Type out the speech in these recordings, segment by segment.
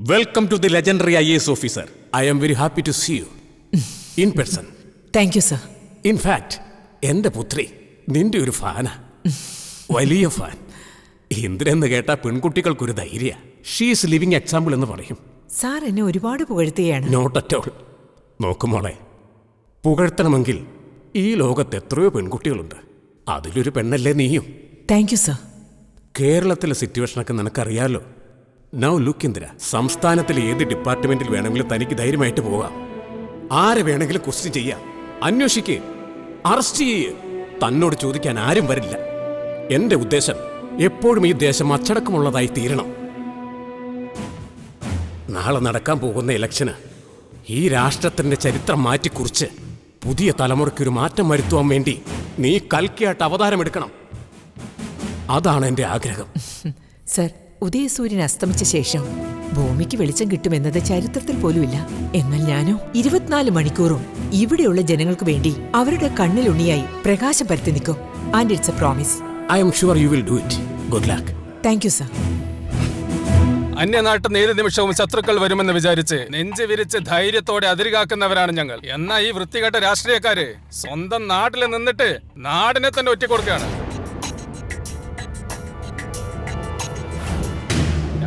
Welcome to the legendary I S officer I'm very happy to see you in person thank you sir in fact എന്റെ പുത്രി നിന്റെ ഒരു ഫാനാ. വലിയ fan. ഇന്ദ്രെന്ന് കേട്ട പെൺകുട്ടികൾക്ക് പെൺകുട്ടികൾക്കൊരു ധൈര്യ. ഷീസ് ലിവിങ് എക്സാമ്പിൾ എന്ന് പറയും. സാർ എന്നെ ഒരുപാട് പുകഴ്ത്തുകയാണ്. നോട്ട് അറ്റ് ഓൾ നോക്കുമോളെ പുകഴ്ത്തണമെങ്കിൽ ഈ ലോകത്ത് എത്രയോ പെൺകുട്ടികളുണ്ട്. അതിലൊരു പെണ്ണല്ലേ നീയും. താങ്ക് യു സർ കേരളത്തിലെ സിറ്റുവേഷനൊക്കെ നിനക്കറിയാലോ? നൗ ലുക്ക് ഇന്ദിര സംസ്ഥാനത്തിലെ ഏത് ഡിപ്പാർട്ട്മെന്റിൽ വേണമെങ്കിലും തനിക്ക് ധൈര്യമായിട്ട് പോകാം. ആരെ വേണമെങ്കിലും ക്വസ്റ്റ്യൻ ചെയ്യാം. അന്വേഷിക്കേ. അറസ്റ്റ് ചെയ്യേ. തന്നോട് ചോദിക്കാൻ ആരും വരില്ല. എന്റെ ഉദ്ദേശം എപ്പോഴും ഈ ദേശം അച്ചടക്കമുള്ളതായി തീരണം. നാളെ നടക്കാൻ പോകുന്ന ഇലക്ഷന് ഈ രാഷ്ട്രത്തിന്റെ ചരിത്രം മാറ്റിക്കുറിച്ച് പുതിയ തലമുറയ്ക്ക് ഒരു മാറ്റം വരുത്തുവാൻ വേണ്ടി നീ കൽക്കിയായിട്ട് അവതാരമെടുക്കണം. അതാണ് എന്റെ ആഗ്രഹം. സർ ഉദയസൂര്യൻ അസ്തമിച്ച ശേഷം ഭൂമിക്ക് വെളിച്ചം കിട്ടുമെന്നത് ചരിത്രത്തിൽ പോലുമില്ല. എന്നാൽ ഞാനോ ഇരുപത്തിനാല് മണിക്കൂറും ഇവിടെയുള്ള ജനങ്ങൾക്ക് വേണ്ടി അവരുടെ കണ്ണിലുണ്ണിയായി പ്രകാശം പരത്തി നിൽക്കും. And it's a promise I'm sure you will do it good luck thank you sir അന്യനാട്ടിൽ നിന്ന് ഏത് നിമിഷവും ശത്രുക്കൾ വരുമെന്ന് വിചാരിച്ച് നെഞ്ച് വിരിച്ച് ധൈര്യത്തോടെ അതിരുകാക്കുന്നവരാണ് ഞങ്ങൾ. എന്നാ ഈ വൃത്തികെട്ട രാഷ്ട്രീയക്കാര് സ്വന്തം നാട്ടിൽ നിന്നിട്ട് നാടിനെ തന്നെ ഒറ്റിക്കൊടുക്കുകയാണ്.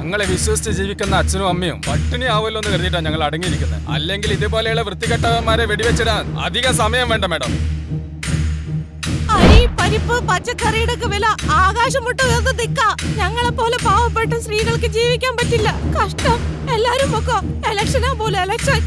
ഞങ്ങളെ വിശ്വസിച്ച് ജീവിക്കുന്ന അച്ഛനും അമ്മയും പട്ടിണി ആവുമല്ലോ എന്ന് കരുതിയിട്ടാണ് ഞങ്ങൾ അടങ്ങിയിരിക്കുന്നത് അല്ലെങ്കിൽ ഇതുപോലെയുള്ള വൃത്തികെട്ടവന്മാരെ വെടിവെച്ചിടാൻ അധികം സമയം വേണ്ട മാഡം. പരിപ്പ് പച്ചക്കറിയുടെ വില ആകാശം മുട്ട ഉയർന്ന് നിക്കാ ഞങ്ങളെ പോലെ പാവപ്പെട്ട സ്ത്രീകൾക്ക് ജീവിക്കാൻ പറ്റില്ല. കഷ്ടം. എല്ലാരും പൊക്കോ. ഇലക്ഷനാ പോലെ ഇലക്ഷൻ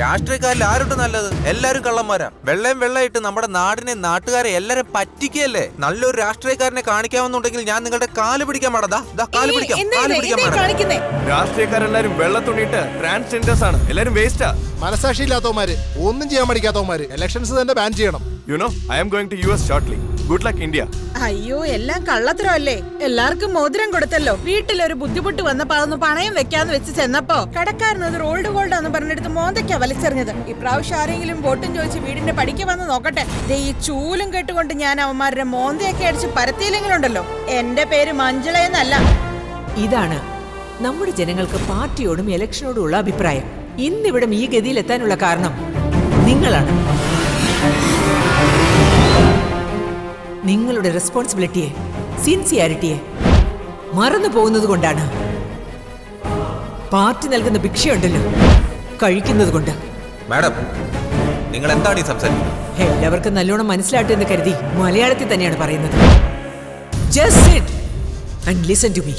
രാഷ്ട്രീയക്കാരിൽ ആരുണ്ട് നല്ലത്? എല്ലാരും കള്ളന്മാരാ. വെള്ളം വെള്ളമായിട്ട് നമ്മുടെ നാടിനെ നാട്ടുകാരെ എല്ലാരും പറ്റിക്കല്ലേ നല്ലൊരു രാഷ്ട്രീയക്കാരനെ കാണിക്കാമെന്നുണ്ടെങ്കിൽ ഞാൻ നിങ്ങളുടെ കാൽ പിടിക്കാൻ മാടാ ദാ കാൽ പിടിക്കാം കാൽ പിടിക്കാൻ രാഷ്ട്രീയക്കാരെല്ലാരും വെള്ളം തുണിയിട്ട് ട്രാൻസ്ജെൻഡേഴ്സ് ആണ്. എല്ലാരും വേസ്റ്റാ മനസാക്ഷി ഇല്ലാത്തവന്മാര് ഒന്നും ചെയ്യാൻ പഠിക്കാത്തവന്മാര് ഇലക്ഷൻസ് തന്നെ ബാൻ ചെയ്യണം. You know I'm going to U S shortly good luck India അയ്യോ എല്ലാം കള്ളത്തരമല്ലേ? എല്ലാവർക്കും മോതിരം കൊടുത്തല്ലോ. വീട്ടിലൊരു ബുദ്ധിമുട്ട് വന്നപ്പോ അതൊന്ന് പണയം വെക്കാന്ന് വെച്ച് ചെന്നപ്പോ കടക്കാരൻ അത് റോൾഡ് ഗോൾഡ് എന്ന് പറഞ്ഞെടുത്ത് മോന്തയ്ക്കാ വലിച്ചെറിഞ്ഞത്. ഇപ്രാവശ്യം ആരെങ്കിലും വോട്ടും ചോദിച്ച് വീടിന്റെ പടിക്ക് വന്ന് നോക്കട്ടെ. ദേ ഈ ചൂലും കേട്ടുകൊണ്ട് ഞാൻ അവന്മാരുടെ മോന്തയൊക്കെ അടിച്ച് പരത്തിയില്ലെങ്കിലുണ്ടല്ലോ. എന്റെ പേര് മഞ്ജുള എന്നല്ല. ഇതാണ് നമ്മുടെ ജനങ്ങൾക്ക് പാർട്ടിയോടും ഇലക്ഷനോടും ഉള്ള അഭിപ്രായം. ഇന്നിവിടം ഈ ഗതിയിലെത്താനുള്ള കാരണം നിങ്ങളാണ്. നിങ്ങളുടെ റെസ്പോൺസിബിലിറ്റിയെ സിൻസിയാരിറ്റിയെ മറന്നു പോകുന്നത് കൊണ്ടാണ്. പാർട്ടി നൽകുന്ന ഭിക്ഷയുണ്ടല്ലോ കഴിക്കുന്നത് കൊണ്ട്. മാഡം നിങ്ങൾ എന്താണ് ഈ സംസാരിക്കുന്നത്? എല്ലാവർക്കും നല്ലോണം മനസ്സിലാട്ടെ എന്ന് കരുതി മലയാളത്തിൽ തന്നെയാണ് പറയുന്നത്. Just sit and listen to me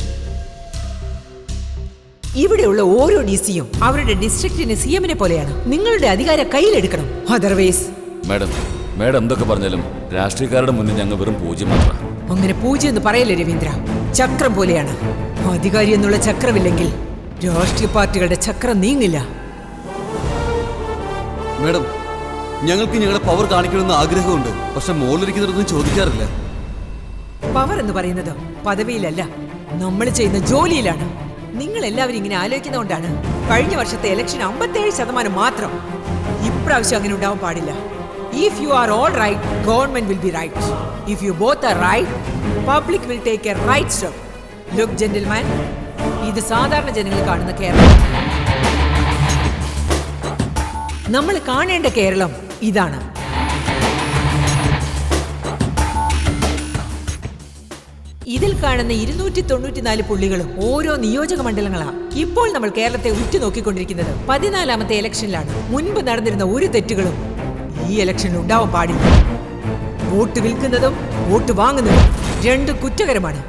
ഇവിടെയുള്ള ഓരോ ഡി സിയും അവരുടെ ഡിസ്ട്രിക്റ്റിന് സി എമ്മിനെ പോലെയാണ്. നിങ്ങളുടെ അധികാരം കയ്യിലെടുക്കണം. അതർവൈസ് മാഡം മാഡം എന്തൊക്കെ പറഞ്ഞാലും രാഷ്ട്രീയക്കാരുടെ മുന്നിൽ ഞങ്ങൾ വെറും പൂജ്യം മാത്രം. അങ്ങനെ പൂജ്യം എന്ന് പറയല്ലേ രവീന്ദ്ര? ചക്രം പോലെയാണ്. അധികാരി എന്നുള്ള ചക്രമില്ലെങ്കിൽ രാഷ്ട്രീയ പാർട്ടികളുടെ ചക്രം നീങ്ങില്ല. മേഡം ഞങ്ങൾക്ക് ഞങ്ങളുടെ പവർ കാണിക്കണമെന്ന് ആഗ്രഹമുണ്ട്. പക്ഷെ മോളിരിക്കുന്നിടത്തൊന്നും ചോദിക്കാറില്ല. പവർ എന്ന് പറയുന്നത് പദവിയിലല്ല. നമ്മൾ ചെയ്യുന്ന ജോലിയിലാണ്. നിങ്ങൾ എല്ലാവരും ഇങ്ങനെ ആലോചിക്കുന്നതുകൊണ്ടാണ് കഴിഞ്ഞ വർഷത്തെ ഇലക്ഷൻ അമ്പത്തേഴ് ശതമാനം മാത്രം ഇപ്രാവശ്യം അങ്ങനെ ഉണ്ടാവാൻ പാടില്ല. If you are all right, government will be right. If you both are right, public will take a right step. Look, gentlemen, ഇത് സാധാരണ ജനങ്ങൾ കാണുന്ന കേരളം നമ്മൾ കാണേണ്ട കേരളം ഇതാണ് ഇതിൽ കാണുന്ന ഇരുന്നൂറ്റി തൊണ്ണൂറ്റിനാല് പുള്ളികളും ഓരോ നിയോജക മണ്ഡലങ്ങളാണ് ഇപ്പോൾ നമ്മൾ കേരളത്തെ ഉറ്റുനോക്കിക്കൊണ്ടിരിക്കുന്നത് പതിനാലാമത്തെ ഇലക്ഷനിലാണ് മുൻപ് നടന്നിരുന്ന ഒരു തെറ്റുകളും ഈ ഇലക്ഷൻ ഉണ്ടാവാൻ പാടില്ല. വോട്ട് വിൽക്കുന്നതും വോട്ട് വാങ്ങുന്നതും രണ്ട് കുറ്റകരമാണ്.